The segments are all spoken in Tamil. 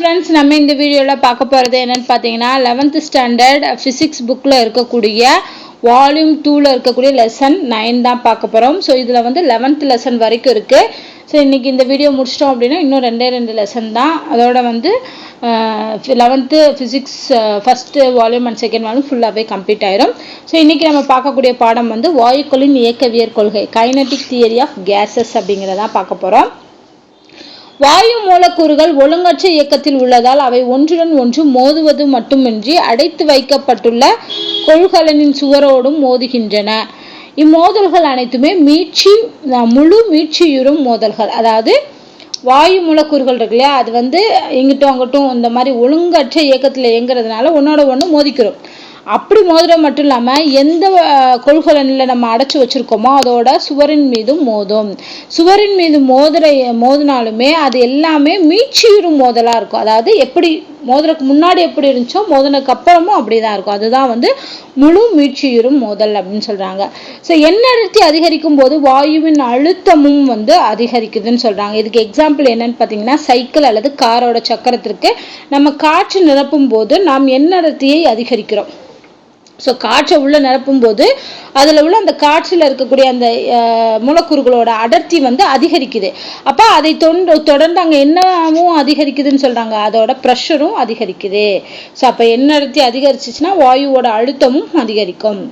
ஃப்ரெண்ட்ஸ் நம்ம இந்த வீடியோவில் பார்க்க போகிறது என்னென்னு பார்த்தீங்கன்னா லெவன்த்து ஸ்டாண்டர்ட் ஃபிசிக்ஸ் புக்கில் இருக்கக்கூடிய வால்யூம் டூவில் இருக்கக்கூடிய லெசன் நைன் தான் பார்க்க போகிறோம் ஸோ இதில் வந்து லெவன்த் லெசன் வரைக்கும் இருக்குது ஸோ இன்றைக்கி இந்த வீடியோ முடிச்சிட்டோம் அப்படின்னா இன்னும் ரெண்டே ரெண்டு லெசன் தான். அதோட வந்து eleventh physics first volume and second volume ஃபுல்லாகவே கம்ப்ளீட் ஆயிரும். ஸோ இன்றைக்கி நம்ம பார்க்கக்கூடிய பாடம் வந்து வாயுக்களின் இயக்கவியற் கொள்கை கைனட்டிக் தியரி ஆஃப் கேசஸ் அப்படிங்கிறதான் பார்க்க போகிறோம் வாயு மூலக்கூறுகள் ஒழுங்கற்ற இயக்கத்தில் உள்ளதால் அவை ஒன்றுடன் ஒன்று மோதுவது மட்டுமின்றி அடைத்து வைக்கப்பட்டுள்ள கொள்கலனின் சுவரோடும் மோதுகின்றன. இம்மோதல்கள் அனைத்துமே மீட்சி முழு மீட்சியுறும் மோதல்கள். அதாவது வாயு மூலக்கூறுகள் இருக்கு இல்லையா? அது வந்து எங்கிட்டும் அங்கிட்டும் இந்த மாதிரி ஒழுங்கற்ற இயக்கத்தில் இயங்குறதுனால ஒன்னோட ஒன்று மோதிக்கிறோம். அப்படி மோதிரம் மட்டும் இல்லாமல் எந்த கொள்கலனில் நம்ம அடைச்சி வச்சுருக்கோமோ அதோட சுவரின் மீதும் மோதும். சுவரின் மீது மோதிர மோதினாலுமே அது எல்லாமே மீட்சியுறும் மோதலாக இருக்கும். அதாவது எப்படி மோதிரக்கு முன்னாடி எப்படி இருந்துச்சோ மோதினக்கு அப்புறமும் அப்படி தான் இருக்கும். அதுதான் வந்து முழு மீட்சியுறும் மோதல் அப்படின்னு சொல்கிறாங்க ஸோ எண்ணெழுத்தி அதிகரிக்கும் போது வாயுவின் அழுத்தமும் வந்து அதிகரிக்குதுன்னு சொல்கிறாங்க இதுக்கு எக்ஸாம்பிள் என்னன்னு பார்த்தீங்கன்னா சைக்கிள் அல்லது காரோட சக்கரத்திற்கு நம்ம காற்று நிரப்பும் போது நாம் எண்ணெழுத்தியை அதிகரிக்கிறோம். ஸோ காற்றை உள்ளே நிரப்பும் போது அதில் உள்ள அந்த காற்றில் இருக்கக்கூடிய அந்த மூலக்கூறுகளோட அடர்த்தி வந்து அதிகரிக்குது. அப்போ அதை தொண்டு தொடர்ந்து அங்கே என்னவும் அதிகரிக்குதுன்னு சொல்கிறாங்க அதோட ப்ரெஷரும் அதிகரிக்குது. ஸோ அப்போ என்ன அடர்த்தி அதிகரிச்சிச்சுன்னா வாயுவோட அழுத்தமும் அதிகரிக்கும்.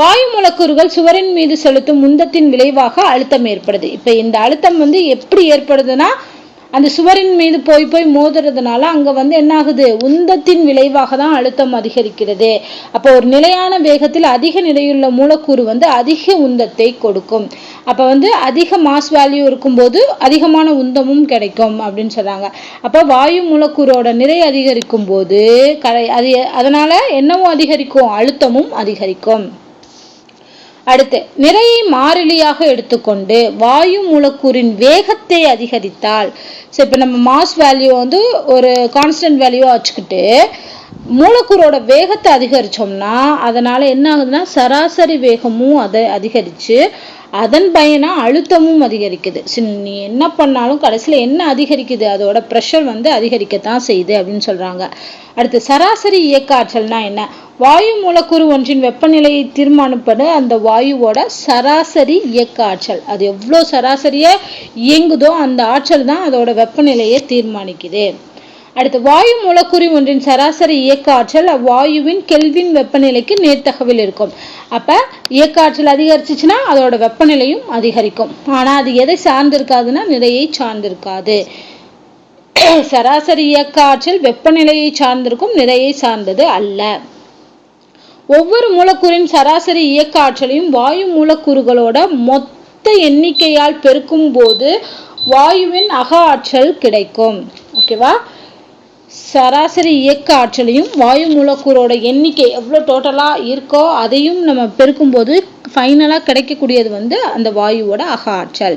வாயு மூலக்கூறுகள் சுவரின் மீது செலுத்தும் முந்தத்தின் விளைவாக அழுத்தம் ஏற்படுது. இப்போ இந்த அழுத்தம் வந்து எப்படி ஏற்படுதுன்னா அந்த சுவரின் மீது போய் போய் மோதுறதுனால அங்கே வந்து என்ன ஆகுது உந்தத்தின் விளைவாக தான் அழுத்தம் அதிகரிக்கிறது. அப்போ ஒரு நிலையான வேகத்தில் அதிக நிலையுள்ள மூலக்கூறு வந்து அதிக உந்தத்தை கொடுக்கும். அப்போ வந்து அதிக மாஸ் வேல்யூ இருக்கும்போது அதிகமான உந்தமும் கிடைக்கும் அப்படின்னு சொல்கிறாங்க அப்போ வாயு மூலக்கூறோட நிறை அதிகரிக்கும் போது கரை அது அதனால் என்னவும் அதிகரிக்கும் அழுத்தமும் அதிகரிக்கும். அடுத்து நிறையை மாறிலியாக எடுத்துக்கொண்டு வாயு மூலக்கூறின் வேகத்தை அதிகரித்தால் ஸோ இப்போ நம்ம மாஸ் வேல்யூ வந்து ஒரு கான்ஸ்டன்ட் வேல்யூவாக வச்சுக்கிட்டு மூலக்கூறோட வேகத்தை அதிகரித்தோம்னா அதனால் என்ன ஆகுதுன்னா சராசரி வேகமும் அதை அதிகரித்து அதன் பயனாக அழுத்தமும் அதிகரிக்குது. நீ என்ன பண்ணாலும் கடைசியில் என்ன அதிகரிக்குது? அதோட ப்ரெஷர் வந்து அதிகரிக்கத்தான் செய்யுது அப்படின்னு சொல்கிறாங்க அடுத்து சராசரி இயக்க ஆற்றல்னா என்ன? வாயு மூலக்கூறு ஒன்றின் வெப்பநிலையை தீர்மானிப்பது அந்த வாயுவோட சராசரி இயக்க ஆற்றல் அது எவ்வளோ சராசரியாக இயங்குதோ அந்த ஆற்றல் தான் அதோட வெப்பநிலையை தீர்மானிக்குது. அடுத்து வாயு மூலக்கூறி ஒன்றின் சராசரி இயக்க ஆற்றல் அவ்வாயுவின் கெல்வின் வெப்பநிலைக்கு நேர்த்தகவில் இருக்கும். அப்ப இயக்க ஆற்றல் அதிகரிச்சிச்சுன்னா அதோட வெப்பநிலையும் அதிகரிக்கும். ஆனா அது எதை சார்ந்திருக்காதுன்னா நிறையை சார்ந்திருக்காது. சராசரி இயக்க ஆற்றல் வெப்பநிலையை சார்ந்திருக்கும் நிறையை சார்ந்தது அல்ல. ஒவ்வொரு மூலக்கூறின் சராசரி இயக்க ஆற்றலையும் வாயு மூலக்கூறுகளோட மொத்த எண்ணிக்கையால் பெருக்கும் போது வாயுவின் அக ஆற்றல் கிடைக்கும். ஓகேவா? சராசரி இயக்க ஆற்றலையும் வாயு மூலக்கூறோட எண்ணிக்கை எவ்வளோ டோட்டலாக இருக்கோ அதையும் நம்ம பெருக்கும்போது ஃபைனலாக கிடைக்கக்கூடியது வந்து அந்த வாயுவோட அக ஆற்றல்.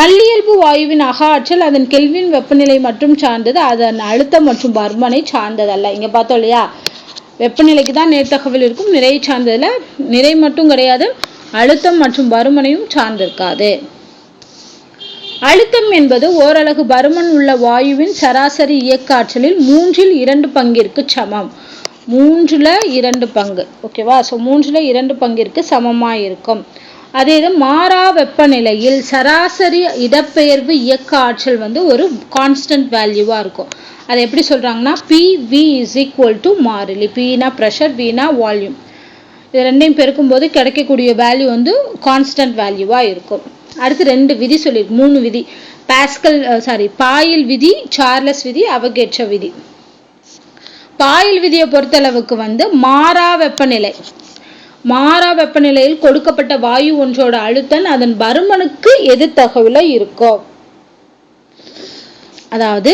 நல்லியல்பு வாயுவின் அக ஆற்றல் அதன் கெல்வின் வெப்பநிலை மட்டும் சார்ந்தது அதன் அழுத்தம் மற்றும் பர்மனை சார்ந்ததல்ல. இங்கே பார்த்தோம் இல்லையா? வெப்பநிலைக்கு தான் நேர்த்தகவல் இருக்கும். நிறை சார்ந்ததில் நிறை மட்டும் கிடையாது அழுத்தம் மற்றும் பருமனையும் சார்ந்திருக்காது. அழுத்தம் என்பது ஓரளவு பருமன் உள்ள வாயுவின் சராசரி இயக்க ஆற்றலில் மூன்றில் இரண்டு பங்கிற்கு சமம். மூன்றில் இரண்டு பங்கு. ஓகேவா ஸோ மூன்றில் இரண்டு பங்கிற்கு சமமாக இருக்கும் அதே இது மாறா வெப்பநிலையில் சராசரி இடப்பெயர்வு இயக்க ஆற்றல் வந்து ஒரு கான்ஸ்டன்ட் வேல்யூவாக இருக்கும். அதை எப்படி சொல்கிறாங்கன்னா P V is equal to மாறிலி. பினா ப்ரெஷர் வினா வால்யூம் இது ரெண்டையும் பெருக்கும்போது கிடைக்கக்கூடிய வேல்யூ வந்து கான்ஸ்டன்ட் வேல்யூவாக இருக்கும். அடுத்து ரெண்டு விதி சொல்லியிருக்கு மூணு விதி. பாஸ்கல் சாரி பாயில் விதி சார்லஸ் விதி அவகேற்ற விதி. பாயில் விதியை பொறுத்தளவுக்கு வந்து மாறா வெப்பநிலை. மாறா வெப்பநிலையில் கொடுக்கப்பட்ட வாயு ஒன்றோட அழுத்தம் அதன் பருமனுக்கு எதிர்த்தகவுல இருக்கும். அதாவது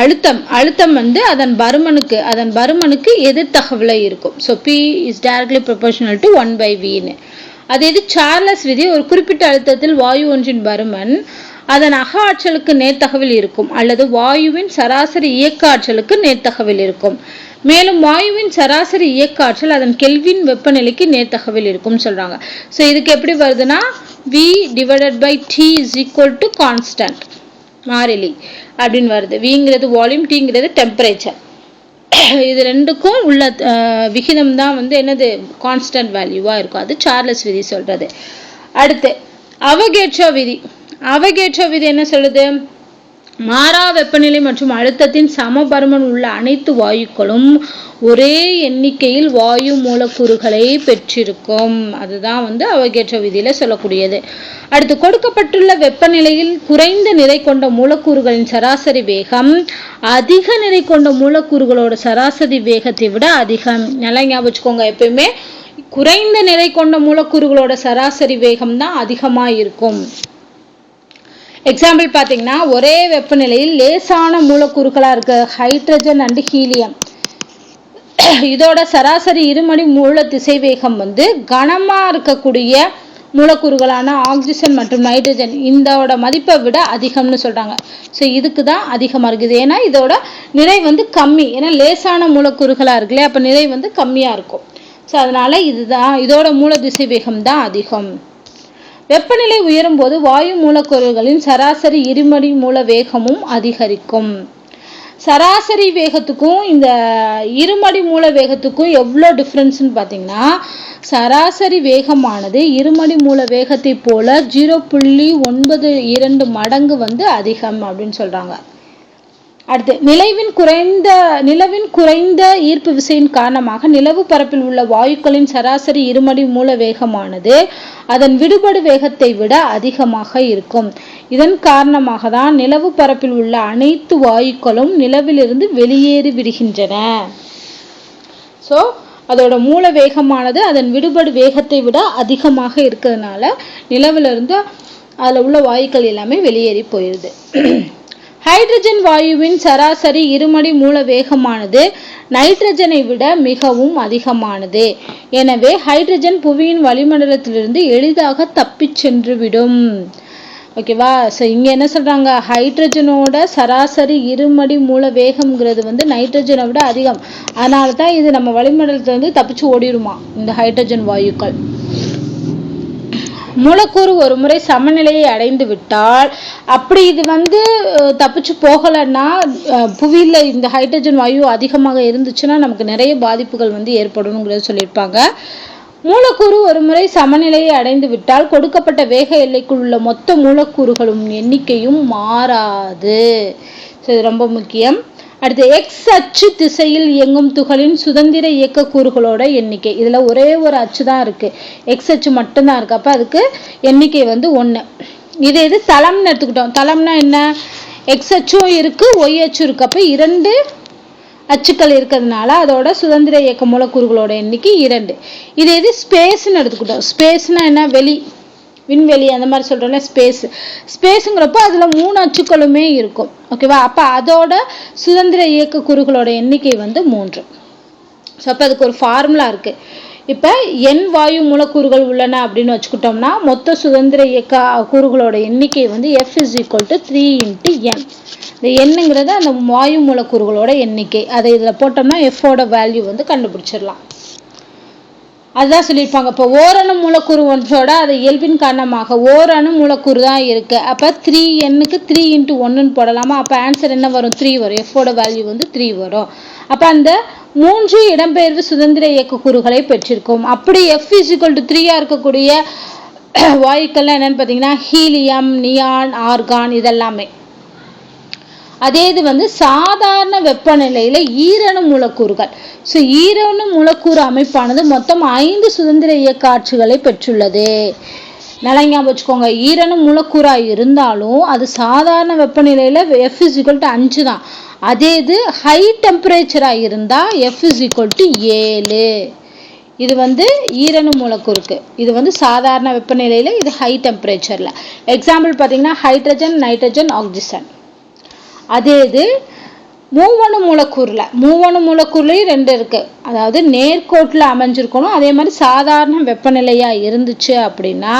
அழுத்தம் அழுத்தம் வந்து அதன் பருமனுக்கு அதன் பருமனுக்கு எதிர்த்தகவுல இருக்கும்? So P is directly proportional to one by வின்னு அது எது சார்லஸ் விதி? ஒரு குறிப்பிட்ட அழுத்தத்தில் வாயு ஒன்றின் பருமன் அதன் அக ஆற்றலுக்கு நேர்த்தகவில் இருக்கும் அல்லது வாயுவின் சராசரி இயக்க ஆற்றலுக்கு நேர்த்தகவில் இருக்கும். மேலும் வாயுவின் சராசரி இயக்க ஆற்றல் அதன் கெல்வின் வெப்பநிலைக்கு நேர்த்தகவில் இருக்கும்னு சொல்கிறாங்க ஸோ இதுக்கு எப்படி வருதுன்னா V divided by T is equal to constant மாறிலி. அப்படின்னு வருது. விங்கிறது வால்யூம் டீங்கிறது டெம்பரேச்சர் இது ரெண்டுக்கும் உள்ள விகிதம் தான் வந்து என்னது? கான்ஸ்டன்ட் வேல்யூவாக இருக்கும். அது சார்லஸ் விதி சொல்றது. அடுத்து அவகேட்சோ விதி. அவகேட்சோ விதி என்ன சொல்லுது? மாறா வெப்பநிலை மற்றும் அழுத்தத்தின் சமபருமன் உள்ள அனைத்து வாயுக்களும் ஒரே எண்ணிக்கையில் வாயு மூலக்கூறுகளை பெற்றிருக்கும். அதுதான் வந்து அவகேற்ற விதியில சொல்லக்கூடியது. அடுத்து கொடுக்கப்பட்டுள்ள வெப்பநிலையில் குறைந்த நிறை கொண்ட மூலக்கூறுகளின் சராசரி வேகம் அதிக நிறை கொண்ட மூலக்கூறுகளோட சராசரி வேகத்தை விட அதிகம். நல்லா ஞாபகம் வச்சுக்கோங்க எப்பயுமே குறைந்த நிறை கொண்ட மூலக்கூறுகளோட சராசரி வேகம் தான் அதிகமாக இருக்கும் எக்ஸாம்பிள் பார்த்தீங்கன்னா ஒரே வெப்பநிலையில் லேசான மூலக்கூறுகளாக இருக்கு. ஹைட்ரஜன் அண்ட் ஹீலியம் இதோட சராசரி இருமணி மூல திசைவேகம் வந்து கனமாக இருக்கக்கூடிய மூலக்கூறுகளான ஆக்சிஜன் மற்றும் நைட்ரஜன் இதோட மதிப்பை விட அதிகம்னு சொல்கிறாங்க ஸோ இதுக்கு தான் அதிகமாக இருக்குது. ஏன்னா இதோட நிறை வந்து கம்மி. ஏன்னா லேசான மூலக்கூறுகளாக இருக்குல்ல அப்போ நிறை வந்து கம்மியாக இருக்கும். ஸோ அதனால் இதுதான் இதோட மூல திசை வேகம் தான் அதிகம். வெப்பநிலை உயரும் போது வாயு மூலக்கூறுகளின் சராசரி இருமடி மூல வேகமும் அதிகரிக்கும். சராசரி வேகத்துக்கும் இந்த இருமடி மூல வேகத்துக்கும் எவ்வளோ டிஃப்ரென்ஸ்னு பார்த்தீங்கன்னா சராசரி வேகமானது இருமடி மூல வேகத்தை போல ஜீரோ புள்ளி ஒன்பது இரண்டு மடங்கு வந்து அதிகம் அப்படின்னு சொல்றாங்க. அடுத்து நிலவின் குறைந்த நிலவின் குறைந்த ஈர்ப்பு விசையின் காரணமாக நிலவு பரப்பில் உள்ள வாயுக்களின் சராசரி இருமடி மூல வேகமானது அதன் விடுபடு வேகத்தை விட அதிகமாக இருக்கும். இதன் காரணமாக தான் நிலவு பரப்பில் உள்ள அனைத்து வாயுக்களும் நிலவிலிருந்து வெளியேறி விடுகின்றன. ஸோ அதோட மூல வேகமானது அதன் விடுபடு வேகத்தை விட அதிகமாக இருக்கிறதுனால நிலவிலிருந்து அதில் உள்ள வாயுக்கள் எல்லாமே வெளியேறி போயிடுது ஹைட்ரஜன் வாயுவின் சராசரி இருமடி மூல வேகமானது நைட்ரஜனை விட மிகவும் அதிகமானது. எனவே ஹைட்ரஜன் புவியின் வளிமண்டலத்திலிருந்து எளிதாக தப்பிச் சென்றுவிடும். ஓகேவா ஸோ இங்கே என்ன சொல்கிறாங்க ஹைட்ரஜனோட சராசரி இருமடி மூல வேகம்ங்கிறது வந்து நைட்ரஜனை விட அதிகம். அதனால தான் இது நம்ம வளிமண்டலத்திலிருந்து தப்பிச்சு ஓடிடுமா இந்த ஹைட்ரஜன் வாயுக்கள்? மூலக்கூறு ஒரு முறை சமநிலையை அடைந்து விட்டால் அப்படி இது வந்து தப்பிச்சு போகலைன்னா புவியில் இந்த ஹைட்ரஜன் வாயு அதிகமாக இருந்துச்சுன்னா நமக்கு நிறைய பாதிப்புகள் வந்து ஏற்படணுங்கிறத சொல்லியிருப்பாங்க. மூலக்கூறு ஒரு முறை சமநிலையை அடைந்து விட்டால் கொடுக்கப்பட்ட வேக எல்லைக்குள் உள்ள மொத்த மூலக்கூறுகளும் எண்ணிக்கையும் மாறாது. ஸோ இது ரொம்ப முக்கியம். அடுத்து எக்ஸ் அச்சு திசையில் இயங்கும் துகளின் சுதந்திர இயக்க கூறுகளோட எண்ணிக்கை. இதில் ஒரே ஒரு அச்சு தான் இருக்குது எக்ஸ் அச்சு மட்டும்தான் இருக்குது அப்போ அதுக்கு எண்ணிக்கை வந்து ஒன்று இது தளம்னு எடுத்துக்கிட்டோம். தளம்னா என்ன? எக்ஸ் அச்சும் இருக்குது ஒய் அச்சும் இருக்குது அப்போ இரண்டு அச்சுக்கள் இருக்கிறதுனால அதோட சுதந்திர இயக்க மூலக்கூறுகளோட எண்ணிக்கை இரண்டு. இது எது? ஸ்பேஸ்ன்னு எடுத்துக்கிட்டோம். ஸ்பேஸ்னா என்ன? வெளி. விண்வெளி அந்த மாதிரி சொல்கிறோம்ல ஸ்பேஸ் ஸ்பேஸுங்கிறப்போ அதில் மூணு அச்சுக்களுமே இருக்கும். ஓகேவா அப்போ அதோட சுதந்திர இயக்க கூறுகளோட எண்ணிக்கை வந்து மூன்று. ஸோ அப்போ அதுக்கு ஒரு ஃபார்முலா இருக்குது இப்போ என் வாயு மூலக்கூறுகள் உள்ளன அப்படின்னு வச்சுக்கிட்டோம்னா மொத்த சுதந்திர இயக்க கூறுகளோட எண்ணிக்கை வந்து F is equal to three into N இந்த எண்ணுங்கிறது அந்த வாயு மூலக்கூறுகளோட எண்ணிக்கை. அதை இதில் போட்டோம்னா எஃபோட வேல்யூ வந்து கண்டுபிடிச்சிடலாம். அதுதான் சொல்லியிருப்பாங்க. இப்போ ஓரணு மூலக்கூறு ஒன்றோட அது இயல்பின் காரணமாக ஓரணு மூலக்கூறு தான் இருக்குது அப்போ த்ரீ எண்ணுக்கு த்ரீ இன்ட்டு ஒன்றுன்னு போடலாமா? அப்போ ஆன்சர் என்ன வரும்? த்ரீ வரும். எஃபோட வேல்யூ வந்து த்ரீ வரும். அப்போ அந்த மூன்று இடம்பெயர்வு சுதந்திர இயக்க கூறுகளை பெற்றிருக்கும். அப்படி எஃப் இஸ்இக்குவல் டு த்ரீயாக இருக்கக்கூடிய வாயுக்கள்லாம் என்னென்னு பார்த்தீங்கன்னா ஹீலியம் நியான் ஆர்கான் இதெல்லாமே. அதே இது வந்து சாதாரண வெப்பநிலையில ஈரணு மூலக்கூறுகள். ஸோ ஈரணு மூலக்கூறு அமைப்பானது மொத்தம் ஐந்து சுதந்திர இயக்க ஆட்சிகளை பெற்றுள்ளது. நல்லா ஞாபகம் வச்சுக்கோங்க. ஈரணு மூலக்கூறாக இருந்தாலும் அது சாதாரண வெப்பநிலையில் எஃப் இஸ் ஈக்குவல் டு அஞ்சு தான். அதே இது ஹை டெம்பரேச்சராக இருந்தால் எஃப் இஸ் ஈக்குவல் டு ஏழு. இது வந்து ஈரணு மூலக்கூறுக்கு. இது வந்து சாதாரண வெப்பநிலையில் இது ஹை டெம்பரேச்சரில் எக்ஸாம்பிள் பார்த்தீங்கன்னா ஹைட்ரஜன் நைட்ரஜன் ஆக்சிஜன் அதே இது மூவணு மூலக்கூறுல. மூவணு மூலக்கூறுலையும் ரெண்டு இருக்குது அதாவது நேர்கோட்டில் அமைஞ்சிருக்கணும். அதே மாதிரி சாதாரண வெப்பநிலையாக இருந்துச்சு அப்படின்னா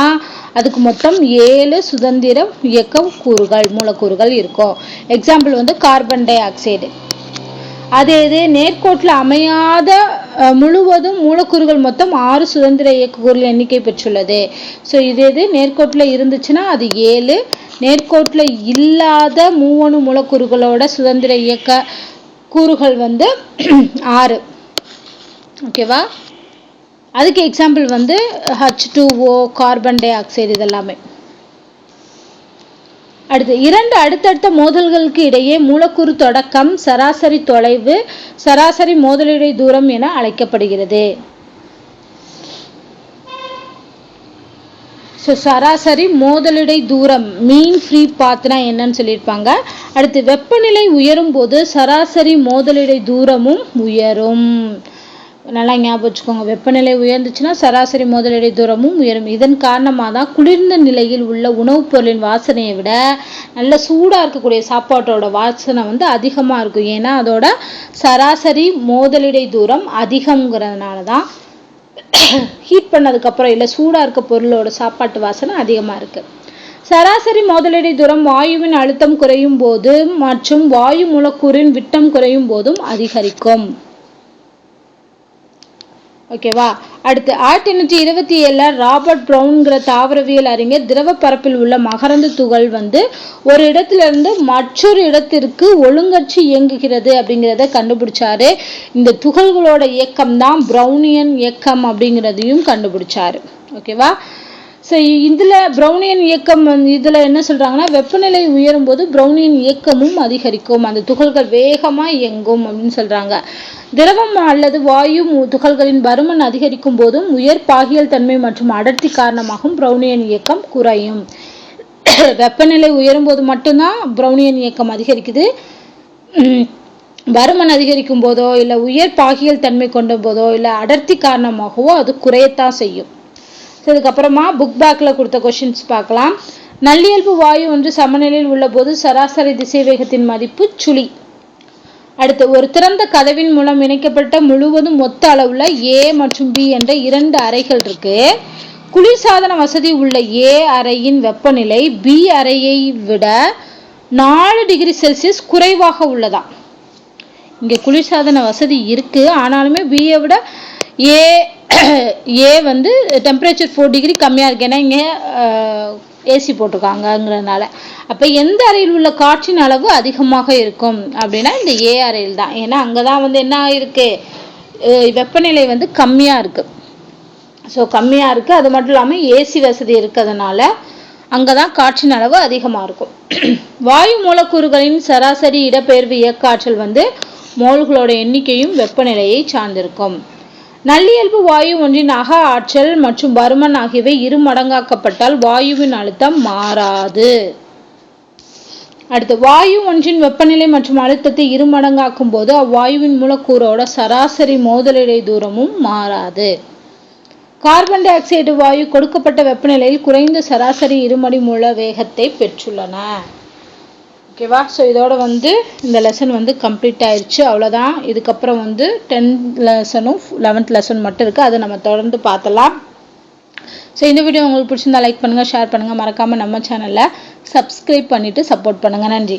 அதுக்கு மொத்தம் ஏழு சுதந்திர இயக்க கூறுகள் மூலக்கூறுகள் இருக்கும். எக்ஸாம்பிள் வந்து கார்பன் டை ஆக்சைடு அதே இது நேர்கோட்டில் அமையாத முழுவதும் மூலக்கூறுகள் மொத்தம் ஆறு சுதந்திர இயக்கக்கூறுகள் எண்ணிக்கை பெற்றுள்ளது. ஸோ இது இது நேர்கோட்டில் இருந்துச்சுன்னா அது ஏழு நேர்கோட்டில் இல்லாத மூவணு மூலக்கூறுகளோட சுதந்திர இயக்க கூறுகள் வந்து ஆறு. ஓகேவா? அதுக்கு எக்ஸாம்பிள் வந்து H two O carbon dioxide இதெல்லாமே. அடுத்து இரண்டு அடுத்தடுத்த மோதல்களுக்கு இடையே மூலக்கூறு தொடக்கம் சராசரி தொலைவு சராசரி மோதலிடை தூரம் என அழைக்கப்படுகிறது. ஸோ சராசரி மோதலிடை தூரம் மீன் ஃப்ரீ பாத்னா என்னன்னு சொல்லியிருப்பாங்க. அடுத்து வெப்பநிலை உயரும் போது சராசரி மோதலிடை தூரமும் உயரும். நல்லா ஞாபகம் வச்சுக்கோங்க. வெப்பநிலை உயர்ந்துச்சுன்னா சராசரி மோதலிடை தூரமும் உயரும். இதன் காரணமாக தான் குளிர்ந்த நிலையில் உள்ள உணவுப் பொருளின் வாசனையை விட நல்ல சூடாக இருக்கக்கூடிய சாப்பாட்டோட வாசனை வந்து அதிகமாக இருக்கும். ஏன்னா அதோட சராசரி மோதலிடை தூரம் அதிகங்கிறதுனால தான் ஹீட் பண்ணதுக்கப்புறம் இல்லை சூடாக இருக்க பொருளோட சாப்பாட்டு வாசனை அதிகமாக இருக்குது சராசரி மோதலிடை தூரம் வாயுவின் அழுத்தம் குறையும் போது மற்றும் வாயு மூலக்கூறின் விட்டம் குறையும் போதும் அதிகரிக்கும். ஓகேவா? அடுத்து ஆயிரத்தி எண்ணூற்றி இருபத்தி ஏழில் ராபர்ட் ப்ரௌன்கிற தாவரவியல் அறிஞர் திரவ பரப்பில் உள்ள மகரந்த துகள் வந்து ஒரு இடத்திலிருந்து மற்றொரு இடத்திற்கு ஒழுங்கற்று இயங்குகிறது அப்படிங்கிறத கண்டுபிடிச்சாரு. இந்த துகள்களோட இயக்கம் தான் ப்ரௌனியன் இயக்கம் அப்படிங்கிறதையும் கண்டுபிடிச்சாரு. ஓகேவா? ஸோ இதில் ப்ரௌனியன் இயக்கம் இதில் என்ன சொல்கிறாங்கன்னா வெப்பநிலை உயரும் போது ப்ரௌனியன் இயக்கமும் அதிகரிக்கும். அந்த துகள்கள் வேகமாக இயங்கும் அப்படின்னு சொல்கிறாங்க திரவம் அல்லது வாயு துகள்களின் பருமன் அதிகரிக்கும் போதும் உயர் பாகியல் தன்மை மற்றும் அடர்த்தி காரணமாகவும் ப்ரௌனியன் இயக்கம் குறையும். வெப்பநிலை உயரும் போது மட்டும்தான் ப்ரௌனியன் இயக்கம் அதிகரிக்குது. பருமன் அதிகரிக்கும் போதோ இல்லை உயர் பாகியல் தன்மை கொண்ட போதோ இல்லை அடர்த்தி காரணமாகவோ அது குறையத்தான் செய்யும். இதுக்கப்புறமா புக் பேக்கில் கொடுத்த கொஷின்ஸ் பார்க்கலாம். நல்லியல்பு வாயு ஒன்று சமநிலையில் உள்ள போது சராசரி திசை வேகத்தின் மதிப்பு சுழி. அடுத்து ஒரு திறந்த கதவின் மூலம் இணைக்கப்பட்ட முழுவதும் மொத்த அளவுல ஏ மற்றும் பி என்ற இரண்டு அறைகள் இருக்கு. குளிர்சாதன வசதி உள்ள ஏ அறையின் வெப்பநிலை பி அறையை விட நாலு டிகிரி செல்சியஸ் குறைவாக உள்ளதா இங்கே குளிர்சாதன வசதி இருக்குது ஆனாலுமே பியை விட ஏ ஏ வந்து டெம்பரேச்சர் ஃபோர் டிகிரி கம்மியாக இருக்கு. ஏன்னா இங்கே ஏசி போட்டிருக்காங்கங்கிறதுனால. அப்போ எந்த அறையில் உள்ள காற்றின் அளவு அதிகமாக இருக்கும் அப்படின்னா இந்த ஏ அறையில் தான். ஏன்னா அங்கே தான் வந்து என்ன இருக்குது வெப்பநிலை வந்து கம்மியாக இருக்குது ஸோ கம்மியாக இருக்குது அது மட்டும் இல்லாமல் ஏசி வசதி இருக்கிறதுனால அங்கே தான் காற்றின் அளவு அதிகமாக இருக்கும். வாயு மூலக்கூறுகளின் சராசரி இடப்பெயர்வு இயக்க ஆற்றல் வந்து மோல்களோட எண்ணிக்கையும் வெப்பநிலையை சார்ந்திருக்கும். நல்லியல்பு வாயு ஒன்றின் அக ஆற்றல் மற்றும் பருமன் ஆகியவை இரு மடங்காக்கப்பட்டால் வாயுவின் அழுத்தம் மாறாது. அடுத்து வாயு ஒன்றின் வெப்பநிலை மற்றும் அழுத்தத்தை இரு மடங்காக்கும் போது அவ்வாயுவின் மூலக்கூறோட சராசரி மோதலிடை தூரமும் மாறாது. கார்பன் டை ஆக்சைடு வாயு கொடுக்கப்பட்ட வெப்பநிலையில் குறைந்த சராசரி இருமடி மூல வேகத்தை பெற்றுள்ளன. ஓகேவா ஸோ இதோட வந்து இந்த லெசன் வந்து கம்ப்ளீட் ஆயிடுச்சு அவ்வளோதான் இதுக்கப்புறம் வந்து டென்த் லெசனும் லெவன்த் லெசன் மட்டும் இருக்குது அதை நம்ம தொடர்ந்து பார்த்தலாம் ஸோ இந்த வீடியோ உங்களுக்கு பிடிச்சிருந்தா லைக் பண்ணுங்கள் ஷேர் பண்ணுங்கள் மறக்காமல் நம்ம சேனலை சப்ஸ்கிரைப் பண்ணிவிட்டு சப்போர்ட் பண்ணுங்கள் நன்றி.